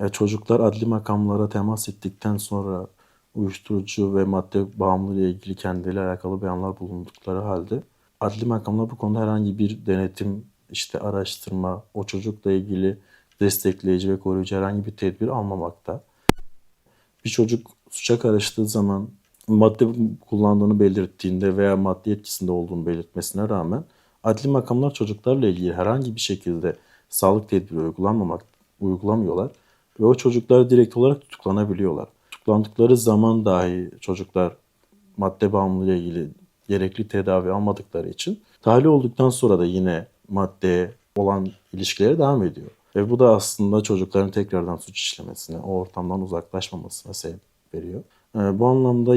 E, çocuklar adli makamlara temas ettikten sonra uyuşturucu ve madde bağımlılığı ile ilgili kendileriyle alakalı beyanlar bulundukları halde adli makamlar bu konuda herhangi bir denetim, işte araştırma, o çocukla ilgili destekleyici ve koruyucu herhangi bir tedbir almamakta. Bir çocuk suça karıştığı zaman madde kullandığını belirttiğinde veya madde etkisinde olduğunu belirtmesine rağmen adli makamlar çocuklarla ilgili herhangi bir şekilde sağlık tedbiri uygulanmamak, uygulamıyorlar ve o çocuklar direkt olarak tutuklanabiliyorlar. Tutuklandıkları zaman dahi çocuklar madde bağımlılığı ilgili gerekli tedavi almadıkları için tahliye olduktan sonra da yine maddeye olan ilişkileri devam ediyor. Ve bu da aslında çocukların tekrardan suç işlemesine, o ortamdan uzaklaşmamasına sebep veriyor. Ee, bu anlamda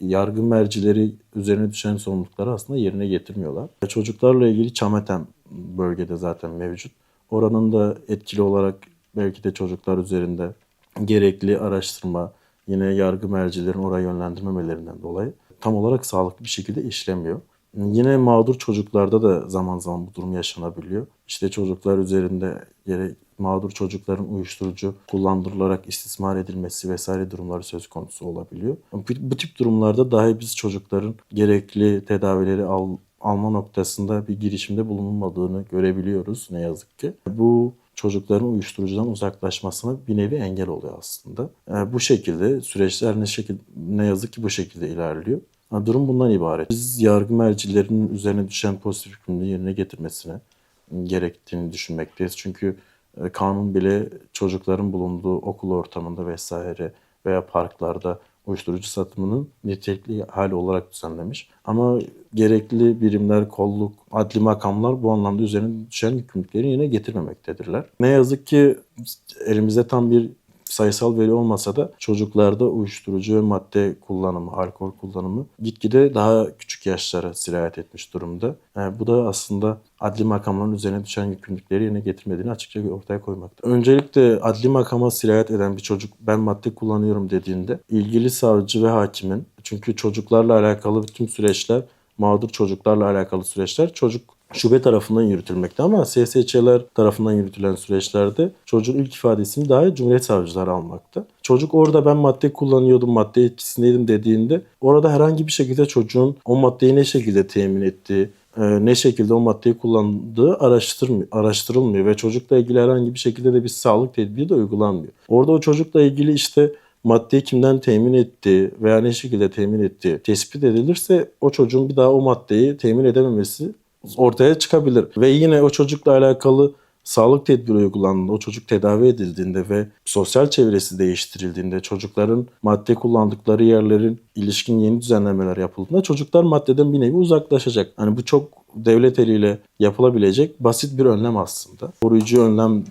yargı, mercileri üzerine düşen sorumlulukları aslında yerine getirmiyorlar. Çocuklarla ilgili Çameten bölgede zaten mevcut. Oranın da etkili olarak belki de çocuklar üzerinde gerekli araştırma, yine yargı mercilerin oraya yönlendirmemelerinden dolayı tam olarak sağlıklı bir şekilde işlemiyor. Yine mağdur çocuklarda da zaman zaman bu durum yaşanabiliyor. İşte çocuklar üzerinde gerek mağdur çocukların uyuşturucu kullandırılarak istismar edilmesi vesaire durumları söz konusu olabiliyor. Bu, tip durumlarda dahi biz çocukların gerekli tedavileri al, alma noktasında bir girişimde bulunulmadığını görebiliyoruz ne yazık ki. Bu çocukların uyuşturucudan uzaklaşmasına bir nevi engel oluyor aslında. E, bu şekilde süreçler ne şekil ne yazık ki bu şekilde ilerliyor. Durum bundan ibaret. Biz yargı mercilerinin üzerine düşen pozitif hükmünü yerine getirmesine gerektiğini düşünmekteyiz. Çünkü e, kanun bile çocukların bulunduğu okul ortamında vesaire veya parklarda uyuşturucu satımının nitelikli hali olarak düzenlemiş. Ama gerekli birimler, kolluk, adli makamlar bu anlamda üzerine düşen yükümlülükleri yerine getirmemektedirler. Ne yazık ki elimizde tam bir sayısal veri olmasa da çocuklarda uyuşturucu madde kullanımı, alkol kullanımı gitgide daha küçük yaşlara sirayet etmiş durumda. Yani bu da aslında adli makamların üzerine düşen yükümlülükleri yerine getirmediğini açıkça ortaya koymakta. Öncelikle adli makama sirayet eden bir çocuk ben madde kullanıyorum dediğinde ilgili savcı ve hakimin çünkü çocuklarla alakalı bütün süreçler mağdur çocuklarla alakalı süreçler çocuk şube tarafından yürütülmekte ama SSÇ'ler tarafından yürütülen süreçlerde çocuğun ilk ifadesini dahi Cumhuriyet Savcıları almakta. Çocuk orada ben madde kullanıyordum, madde etkisindeydim dediğinde orada herhangi bir şekilde çocuğun o maddeyi ne şekilde temin ettiği, e, ne şekilde o maddeyi kullandığı araştırmıyor, araştırılmıyor ve çocukla ilgili herhangi bir şekilde de bir sağlık tedbiri de uygulanmıyor. Orada o çocukla ilgili işte maddeyi kimden temin ettiği veya ne şekilde temin ettiği tespit edilirse o çocuğun bir daha o maddeyi temin edememesi ortaya çıkabilir. Ve yine o çocukla alakalı sağlık tedbiri uygulandığında, o çocuk tedavi edildiğinde ve sosyal çevresi değiştirildiğinde, çocukların madde kullandıkları yerlerin ilişkin yeni düzenlemeler yapıldığında çocuklar maddeden bir nevi uzaklaşacak. Hani bu çok devlet eliyle yapılabilecek basit bir önlem aslında. Koruyucu önlem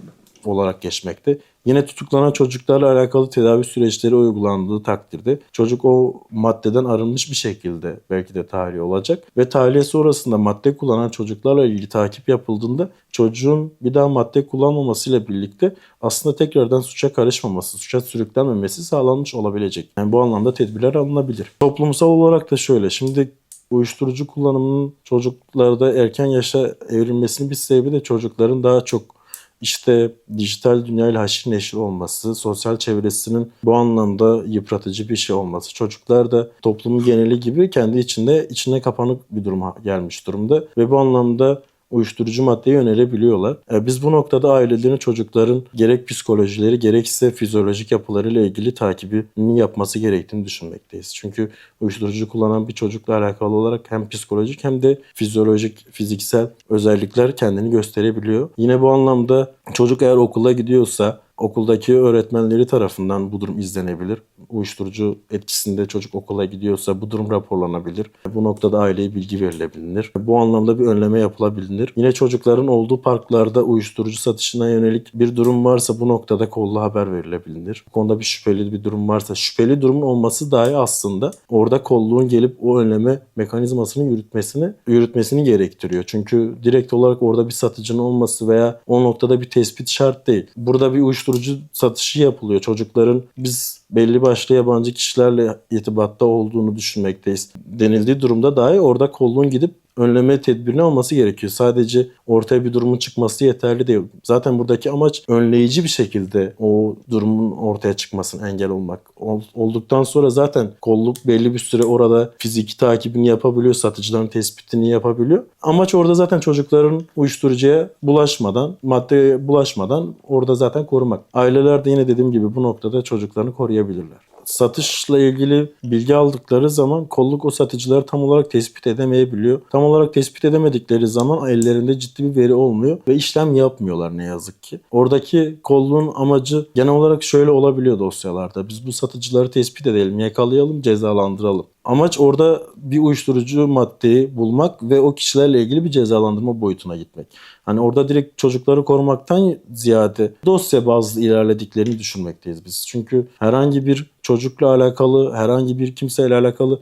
olarak geçmekte. Yine tutuklanan çocuklarla alakalı tedavi süreçleri uygulandığı takdirde çocuk o maddeden arınmış bir şekilde belki de tahliye olacak ve tahliye sonrasında madde kullanan çocuklarla ilgili takip yapıldığında çocuğun bir daha madde kullanmamasıyla birlikte aslında tekrardan suça karışmaması, suça sürüklenmemesi sağlanmış olabilecek. Yani bu anlamda tedbirler alınabilir. Toplumsal olarak da şöyle. Şimdi uyuşturucu kullanımının çocuklarda erken yaşa evrilmesinin bir sebebi de çocukların daha çok işte dijital dünyayla haşir neşir olması, sosyal çevresinin bu anlamda yıpratıcı bir şey olması. Çocuklar da toplumun geneli gibi kendi içinde içine kapanık bir duruma gelmiş durumda ve bu anlamda uyuşturucu maddeye yönelebiliyorlar. E, Biz bu noktada ailelerin çocukların gerek psikolojileri gerekse fizyolojik yapılarıyla ilgili takibini yapması gerektiğini düşünmekteyiz. Çünkü uyuşturucu kullanan bir çocukla alakalı olarak hem psikolojik hem de fizyolojik, fiziksel özellikler kendini gösterebiliyor. Yine bu anlamda çocuk eğer okula gidiyorsa okuldaki öğretmenleri tarafından bu durum izlenebilir. Uyuşturucu etkisinde çocuk okula gidiyorsa bu durum raporlanabilir. Bu noktada aileye bilgi verilebilir. Bu anlamda bir önleme yapılabilir. Yine çocukların olduğu parklarda uyuşturucu satışına yönelik bir durum varsa bu noktada kolla haber verilebilir. Bu konuda bir şüpheli bir durum varsa şüpheli durumun olması dahi aslında orada kolluğun gelip o önleme mekanizmasını yürütmesini yürütmesini gerektiriyor. Çünkü direkt olarak orada bir satıcının olması veya o noktada bir tespit şart değil. Burada bir uyuşturucu satışı yapılıyor. Çocukların biz belli başlı yabancı kişilerle irtibatta olduğunu düşünmekteyiz. Denildiği durumda dahi orada kolluğun gidip önleme tedbirini alması gerekiyor. Sadece ortaya bir durumun çıkması yeterli değil. Zaten buradaki amaç önleyici bir şekilde o durumun ortaya çıkmasını engel olmak. Ol- olduktan sonra zaten kolluk belli bir süre orada fiziki takibini yapabiliyor, satıcıların tespitini yapabiliyor. Amaç orada zaten çocukların uyuşturucuya bulaşmadan, maddeye bulaşmadan orada zaten korumak. Aileler de yine dediğim gibi bu noktada çocuklarını koruyabilirler satışla ilgili bilgi aldıkları zaman kolluk o satıcıları tam olarak tespit edemeyebiliyor. Tam olarak tespit edemedikleri zaman ellerinde ciddi bir veri olmuyor ve işlem yapmıyorlar ne yazık ki. Oradaki kolluğun amacı genel olarak şöyle olabiliyor dosyalarda. Biz bu satıcıları tespit edelim, yakalayalım, cezalandıralım. Amaç orada bir uyuşturucu maddeyi bulmak ve o kişilerle ilgili bir cezalandırma boyutuna gitmek. Hani orada direkt çocukları korumaktan ziyade dosya bazlı ilerlediklerini düşünmekteyiz biz. Çünkü herhangi bir çocukla alakalı, herhangi bir kimseyle alakalı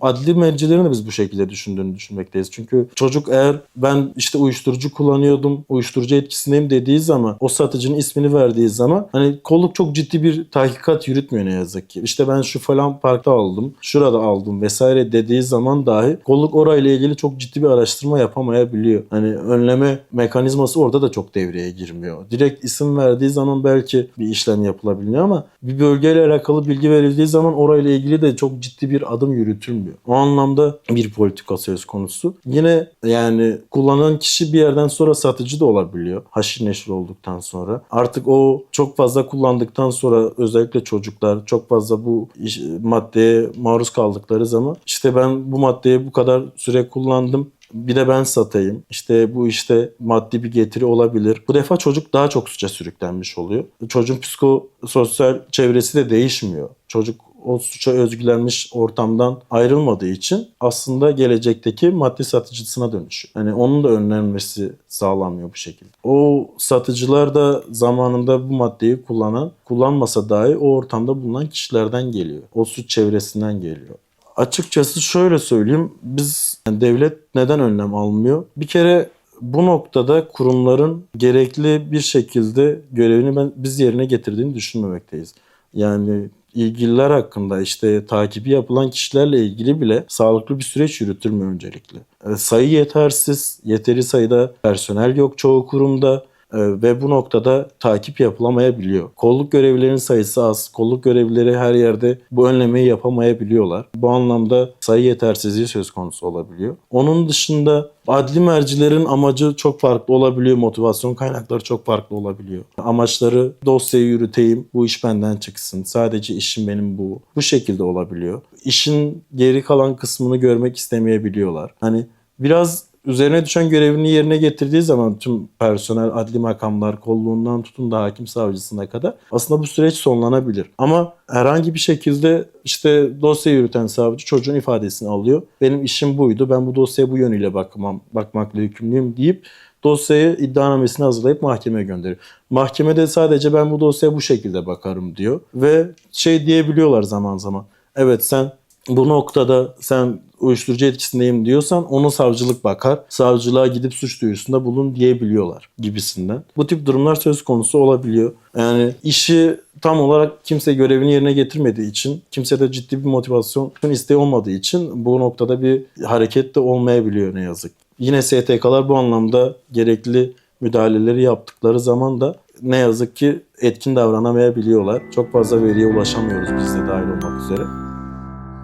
adli mercilerin de biz bu şekilde düşündüğünü düşünmekteyiz. Çünkü çocuk eğer ben işte uyuşturucu kullanıyordum, uyuşturucu etkisindeyim dediği zaman, o satıcının ismini verdiği zaman hani kolluk çok ciddi bir tahkikat yürütmüyor ne yazık ki. İşte ben şu falan parkta aldım, şurada aldım vesaire dediği zaman dahi kolluk orayla ilgili çok ciddi bir araştırma yapamayabiliyor. Hani önleme mekanizması orada da çok devreye girmiyor. Direkt isim verdiği zaman belki bir işlem yapılabiliyor ama bir bölgeyle alakalı bilgi verildiği zaman orayla ilgili de çok ciddi bir adım yürütülmüyor. O anlamda bir politika söz konusu. Yine yani kullanan kişi bir yerden sonra satıcı da olabiliyor. Haşir neşir olduktan sonra. Artık o çok fazla kullandıktan sonra özellikle çocuklar çok fazla bu maddeye maruz kaldıkları zaman işte ben bu maddeyi bu kadar süre kullandım bir de ben satayım. İşte bu işte maddi bir getiri olabilir. Bu defa çocuk daha çok suça sürüklenmiş oluyor. Çocuğun psikososyal çevresi de değişmiyor. Çocuk o suça özgülenmiş ortamdan ayrılmadığı için aslında gelecekteki maddi satıcısına dönüşüyor. Yani onun da önlenmesi sağlanmıyor bu şekilde. O satıcılar da zamanında bu maddeyi kullanan, kullanmasa dahi o ortamda bulunan kişilerden geliyor. O suç çevresinden geliyor. Açıkçası şöyle söyleyeyim. Biz yani devlet neden önlem almıyor? Bir kere bu noktada kurumların gerekli bir şekilde görevini ben biz yerine getirdiğini düşünmemekteyiz. Yani ilgililer hakkında işte takibi yapılan kişilerle ilgili bile sağlıklı bir süreç yürütülmüyor öncelikle. E, sayı yetersiz, yeteri sayıda personel yok çoğu kurumda ve bu noktada takip yapılamayabiliyor. Kolluk görevlilerinin sayısı az. Kolluk görevlileri her yerde bu önlemeyi yapamayabiliyorlar. Bu anlamda sayı yetersizliği söz konusu olabiliyor. Onun dışında adli mercilerin amacı çok farklı olabiliyor. Motivasyon kaynakları çok farklı olabiliyor. Amaçları dosyayı yürüteyim, bu iş benden çıksın. Sadece işim benim bu. Bu şekilde olabiliyor. İşin geri kalan kısmını görmek istemeyebiliyorlar. Hani biraz üzerine düşen görevini yerine getirdiği zaman tüm personel, adli makamlar, kolluğundan tutun da hakim savcısına kadar aslında bu süreç sonlanabilir. Ama herhangi bir şekilde işte dosya yürüten savcı çocuğun ifadesini alıyor. Benim işim buydu. Ben bu dosyaya bu yönüyle bakmam, bakmakla yükümlüyüm deyip dosyayı iddianamesini hazırlayıp mahkemeye gönderiyor. Mahkemede sadece ben bu dosyaya bu şekilde bakarım diyor. Ve şey diyebiliyorlar zaman zaman. Evet sen bu noktada sen uyuşturucu etkisindeyim diyorsan onu savcılık bakar. Savcılığa gidip suç duyurusunda bulun diyebiliyorlar gibisinden. Bu tip durumlar söz konusu olabiliyor. Yani işi tam olarak kimse görevini yerine getirmediği için, kimse de ciddi bir motivasyon isteği olmadığı için bu noktada bir hareket de olmayabiliyor ne yazık. Yine STK'lar bu anlamda gerekli müdahaleleri yaptıkları zaman da ne yazık ki etkin davranamayabiliyorlar. Çok fazla veriye ulaşamıyoruz biz de dahil olmak üzere.